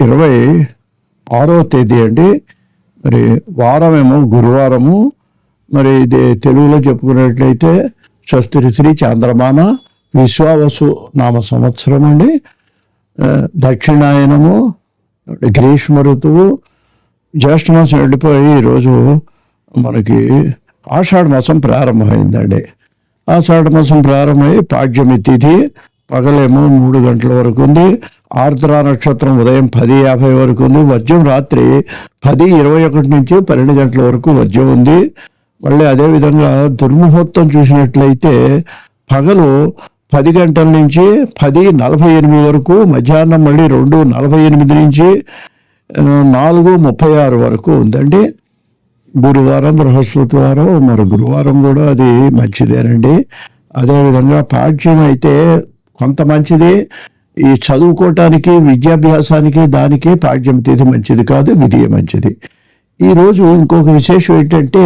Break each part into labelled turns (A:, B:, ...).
A: ఇరవై ఆరో తేదీ అండి. మరి వారమేమో గురువారము. మరి ఇది తెలుగులో చెప్పుకున్నట్లయితే స్వస్తి శ్రీ చంద్రమాన విశ్వావసు నామ సంవత్సరం అండి. దక్షిణాయనము గ్రీష్మ ఋతువు జ్యేష్ఠ మాసం వెళ్ళిపోయి ఈరోజు మనకి ఆషాఢ మాసం ప్రారంభమైందండి. ఆషాఢ మాసం ప్రారంభమై పాడ్యమి తిథి పగలేమో మూడు గంటల వరకు ఉంది. ఆర్ద్ర నక్షత్రం ఉదయం పది యాభై వరకు ఉంది. వజ్రం రాత్రి పది ఇరవై ఒకటి నుంచి పన్నెండు గంటల వరకు వజ్రం ఉంది. మళ్ళీ అదేవిధంగా దుర్ముహూర్తం చూసినట్లయితే పగలు పది గంటల నుంచి పది నలభై ఎనిమిది వరకు మధ్యాహ్నం మళ్ళీ రెండు నలభై ఎనిమిది నుంచి నాలుగు ముప్పై ఆరు వరకు ఉందండి. గురువారం బృహస్పతివారం మరి గురువారం కూడా అది మంచిదేనండి. అదేవిధంగా పాఠ్యం అయితే కొంత మంచిది. ఈ చదువుకోవటానికి విద్యాభ్యాసానికి దానికి పాఠ్యం తేదీ మంచిది కాదు విధి మంచిది. ఈరోజు ఇంకొక విశేషం ఏంటంటే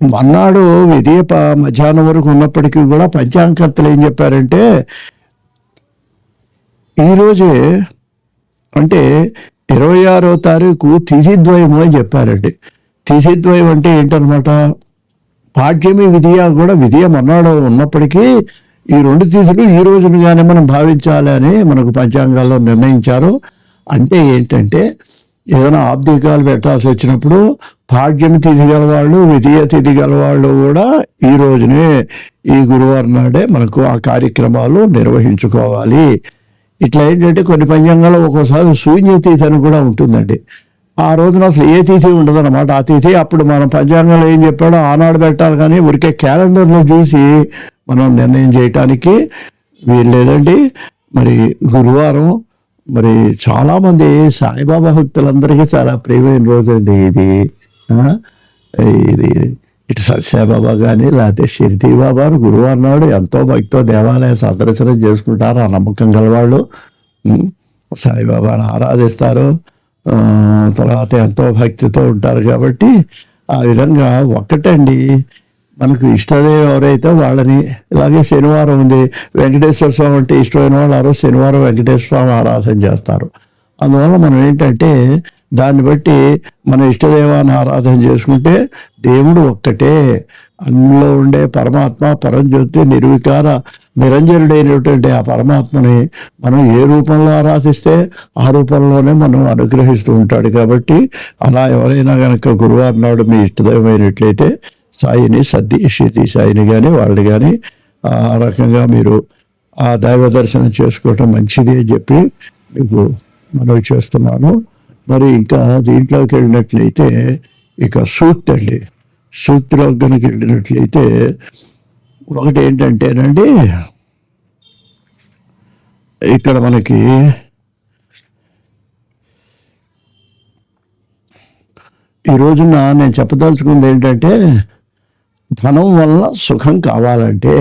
A: మన్నాడు విధియ మధ్యాహ్నం వరకు ఉన్నప్పటికీ కూడా పంచాంగకర్తలు ఏం చెప్పారంటే ఈరోజే అంటే ఇరవై ఆరో తారీఖు తిథిద్వయము అని చెప్పారండి. తిథిద్వయం అంటే ఏంటనమాట పాఠ్యమి విధియ కూడా విధియ మన్నాడు ఉన్నప్పటికీ ఈ రెండు తిథులు ఈ రోజునుగానే మనం భావించాలి అని మనకు పంచాంగాల్లో నిర్ణయించారు. అంటే ఏంటంటే ఏదైనా ఆబ్దికాలు పెట్టాల్సి వచ్చినప్పుడు భాగ్యం తిథి గలవాళ్ళు విధియ తిథి గలవాళ్ళు కూడా ఈ రోజునే ఈ గురువారం నాడే మనకు ఆ కార్యక్రమాలు నిర్వహించుకోవాలి. ఇట్లా ఏంటంటే కొన్ని పంచాంగాల్లో ఒక్కోసారి శూన్య తిథి అని కూడా ఉంటుందండి. ఆ రోజున అసలు ఏ తిథి ఉండదనమాట ఆ తిథి అప్పుడు మనం పంచాంగంలో ఏం చెప్పాడో ఆనాడు పెట్టాలి కానీ ఉరికే క్యాలెండర్లో చూసి మనం నిర్ణయం చేయటానికి వీల్లేదండి. మరి గురువారం మరి చాలామంది సాయిబాబా భక్తులందరికీ చాలా ప్రియమైన రోజు అండి ఇది ఇది ఇటు సత్యసాయిబాబా కానీ లేకపోతే షిరిడి బాబా అని గురువారం నాడు ఎంతో భక్తితో దేవాలయ సందర్శనం చేసుకుంటారు ఆ నమ్మకం గలవాళ్ళు సాయిబాబాను ఆరాధిస్తారు. తర్వాత ఎంతో భక్తితో ఉంటారు కాబట్టి ఆ విధంగా ఒక్కటండి. మనకు ఇష్టదేవి ఎవరైతే వాళ్ళని ఇలాగే శనివారం ఉంది వెంకటేశ్వర స్వామి అంటే ఇష్టమైన వాళ్ళు ఆ రోజు శనివారం వెంకటేశ్వర స్వామి ఆరాధన చేస్తారు. అందువల్ల మనం ఏంటంటే దాన్ని బట్టి మన ఇష్టదేవాన్ని ఆరాధన చేసుకుంటే దేవుడు ఒక్కటే. అందులో ఉండే పరమాత్మ పరంజ్యోతి నిర్వికార నిరంజనుడైనటువంటి ఆ పరమాత్మని మనం ఏ రూపంలో ఆరాధిస్తే ఆ రూపంలోనే మనం అనుగ్రహిస్తూ ఉంటాడు కాబట్టి అలా ఎవరైనా కనుక గురువారం నాడు మీ ఇష్టదైవమైనట్లయితే సాయిని సర్ది షిర్ది సాయిని కానీ వాళ్ళు కానీ ఆ రకంగా మీరు ఆ దైవ దర్శనం చేసుకోవటం మంచిది అని చెప్పి మీకు మనవి చేస్తున్నాను. మరి ఇంకా దీంట్లోకి వెళ్ళినట్లయితే ఇక సూక్తి అండి. సూక్తిలోకి కనుక వెళ్ళినట్లయితే ఒకటి ఏంటంటేనండి ఇక్కడ మనకి ఈ రోజున నేను చెప్పదలుచుకుంది ఏంటంటే ధనం వల్ల సుఖం కావాలంటే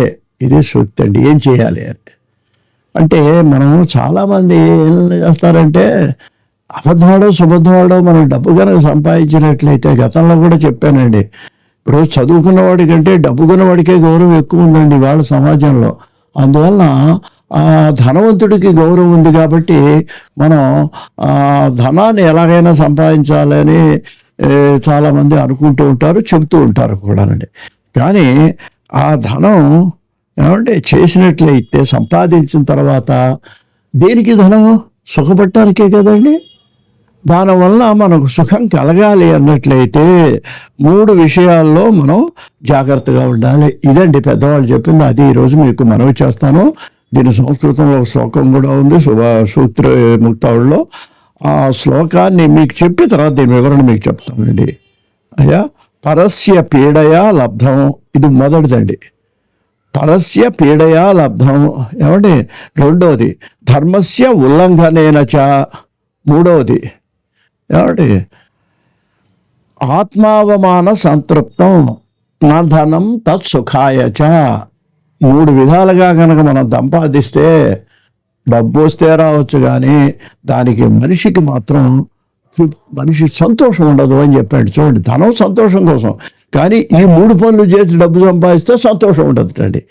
A: ఇది సూక్తి అండి. ఏం చేయాలి అంటే అంటే మనం చాలామంది ఏం చేస్తారంటే అబద్ధవాడో సుబద్ధవాడో మనం డబ్బు కనుక సంపాదించినట్లయితే గతంలో కూడా చెప్పానండి. ఇప్పుడు చదువుకున్న వాడికంటే డబ్బు కొన్నవాడికే గౌరవం ఎక్కువ ఉందండి వాళ్ళ సమాజంలో. అందువలన ఆ ధనవంతుడికి గౌరవం ఉంది కాబట్టి మనం ఆ ధనాన్ని ఎలాగైనా సంపాదించాలని చాలామంది అనుకుంటూ ఉంటారు చెబుతూ ఉంటారు కూడానండి. కానీ ఆ ధనం ఏమంటే చేసినట్లయితే సంపాదించిన తర్వాత దేనికి ధనం? సుఖపట్టానికే కదండి. దానివల్ల మనకు సుఖం కలగాలి అన్నట్లయితే మూడు విషయాల్లో మనం జాగ్రత్తగా ఉండాలి. ఇదండి పెద్దవాళ్ళు చెప్పింది. అది ఈరోజు మీకు మనవి చేస్తాను. దీని సంస్కృతంలో ఒక శ్లోకం కూడా ఉంది. శుభ సూత్ర ముక్తావుల్లో ఆ శ్లోకాన్ని మీకు చెప్పి తర్వాత దీని వివరణ మీకు చెప్తానండి. అయ్యా? పరస్య పీడయా లబ్ధం. ఇది మొదటిదండి. పరస్య పీడయా లబ్ధం. ఏమండి? రెండవది ధర్మస్య ఉల్లంఘనేన చ. మూడవది ఏమండి? ఆత్మావమాన సంతృప్తం నా ధనం తత్సుఖాయ చ. మూడు విధాలుగా కనుక మనం సంపాదిస్తే డబ్బు వస్తే రావచ్చు కానీ దానికి మనిషికి మాత్రం మనిషి సంతోషం ఉండదు అని చెప్పాడు. చూడండి ధనం సంతోషం కోసం. కానీ ఈ మూడు పనులు చేసి డబ్బు సంపాదిస్తే సంతోషం ఉండదు అండి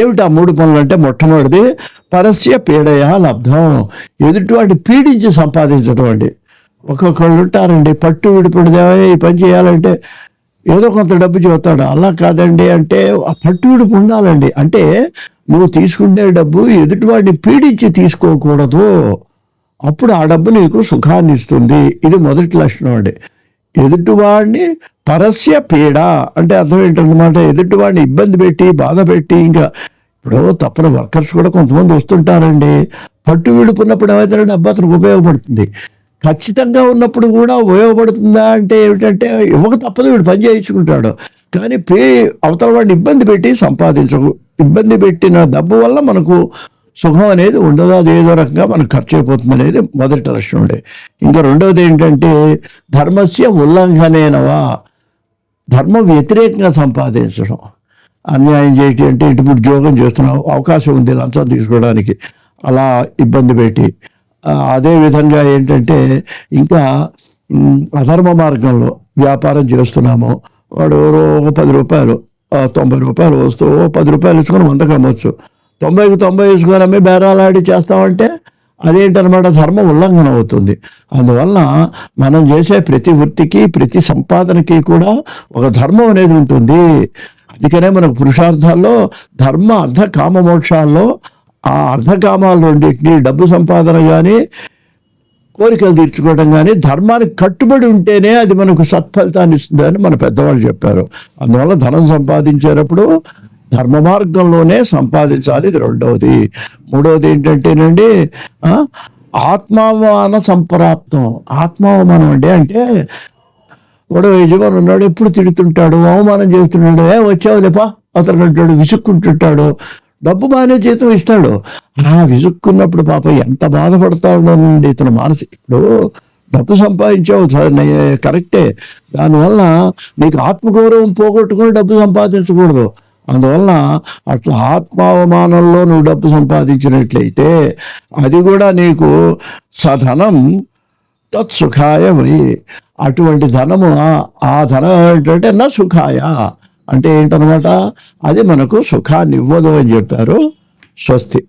A: ఏమిటి ఆ మూడు పనులు అంటే మొట్టమొదటిది పరస్య పీడయ లబ్ధం. ఎదుటివాడిని పీడించి సంపాదించడం అండి. ఒక్కొక్కళ్ళు ఉంటారండి పట్టు విడిపడిదేవా ఈ పని చేయాలంటే ఏదో కొంత డబ్బు చూస్తాడు అలా కాదండి అంటే ఆ పట్టు విడుపు ఉండాలండి. అంటే నువ్వు తీసుకునే డబ్బు ఎదుటివాడిని పీడించి తీసుకోకూడదు. అప్పుడు ఆ డబ్బు నీకు సుఖాన్ని ఇస్తుంది. ఇది మొదటి లక్షణం అండి. ఎదుటివాడిని పరస్య పీడ అంటే అర్థం ఏంటన్నమాట? ఎదుటివాడిని ఇబ్బంది పెట్టి బాధ పెట్టి ఇంకా ఇప్పుడు తప్పన వర్కర్స్ కూడా కొంతమంది వస్తుంటారండి. పట్టు విడుపున్నప్పుడు ఏమైతే డబ్బు అతనికి ఉపయోగపడుతుంది. ఖచ్చితంగా ఉన్నప్పుడు కూడా ఉపయోగపడుతుందా అంటే ఏమిటంటే ఇవ్వక తప్పదు వీడు పని చేయించుకుంటాడు. కానీ పే అవతల వాడిని ఇబ్బంది పెట్టి సంపాదించకు ఇబ్బంది పెట్టిన డబ్బు వల్ల మనకు సుఖం అనేది ఉండదు అది ఏదో రకంగా మనకు ఖర్చు అయిపోతుంది అనేది మొదటి లక్షణం ఉండే ఇంకా రెండవది ఏంటంటే ధర్మస్య ఉల్లంఘనేనవా? ధర్మం వ్యతిరేకంగా సంపాదించడం. అన్యాయం చేయటం అంటే ఇటు ఉద్యోగం చేస్తున్నావు అవకాశం ఉంది లంచం తీసుకోవడానికి. అలా ఇబ్బంది పెట్టి. అదే విధంగా ఏంటంటే ఇంకా అధర్మ మార్గంలో వ్యాపారం చేస్తున్నాము. వాడు ఎవరో ఒక పది రూపాయలు తొంభై రూపాయలు వస్తూ ఓ పది రూపాయలు ఇచ్చుకొని వందకు అమ్మొచ్చు తొంభైకి తొంభై ఇసుకొని అమ్మి బేరాలాడి చేస్తామంటే అదేంటనమాట? ధర్మ ఉల్లంఘన అవుతుంది. అందువల్ల మనం చేసే ప్రతి వృత్తికి ప్రతి సంపాదనకి కూడా ఒక ధర్మం అనేది ఉంటుంది. అందుకనే మనకు పురుషార్థాల్లో ధర్మ అర్ధ కామ మోక్షాల్లో ఆ అర్ధకామాల రెండింటిని డబ్బు సంపాదన కానీ కోరికలు తీర్చుకోవడం కానీ ధర్మానికి కట్టుబడి ఉంటేనే అది మనకు సత్ఫలితాన్ని ఇస్తుంది అని మన పెద్దవాళ్ళు చెప్పారు. అందువల్ల ధనం సంపాదించేటప్పుడు ధర్మ మార్గంలోనే సంపాదించాలి. ఇది రెండవది. మూడవది ఏంటంటేనండి ఆ, ఆత్మావమాన సంప్రాప్తం. ఆత్మావమానం అంటే అంటే వాడు యజమాని ఉన్నాడు ఎప్పుడు తిడుతుంటాడు అవమానం చేస్తున్నాడు ఏ వచ్చావు లేపా అతను అంటాడు విసుక్కుంటుంటాడు డబ్బు బాగానే జీతం ఇస్తాడు. ఆ విసుక్కున్నప్పుడు పాప ఎంత బాధపడతాడోనండి ఇతను మానసి. ఇప్పుడు డబ్బు సంపాదించావు కరెక్టే. దానివల్ల నీకు ఆత్మగౌరవం పోగొట్టుకొని డబ్బు సంపాదించకూడదు. అందువల్ల అట్లా ఆత్మావమానంలో నువ్వు డబ్బు సంపాదించినట్లయితే అది కూడా నీకు సధనం తత్సుఖాయ వై అటువంటి ధనము ఆ- ఆ ధనం ఏంటంటే నా సుఖాయ. అంటే ఏంటనమాట? అది మనకు సుఖాన్ని ఇవ్వదు అని చెప్పారు స్వస్తి.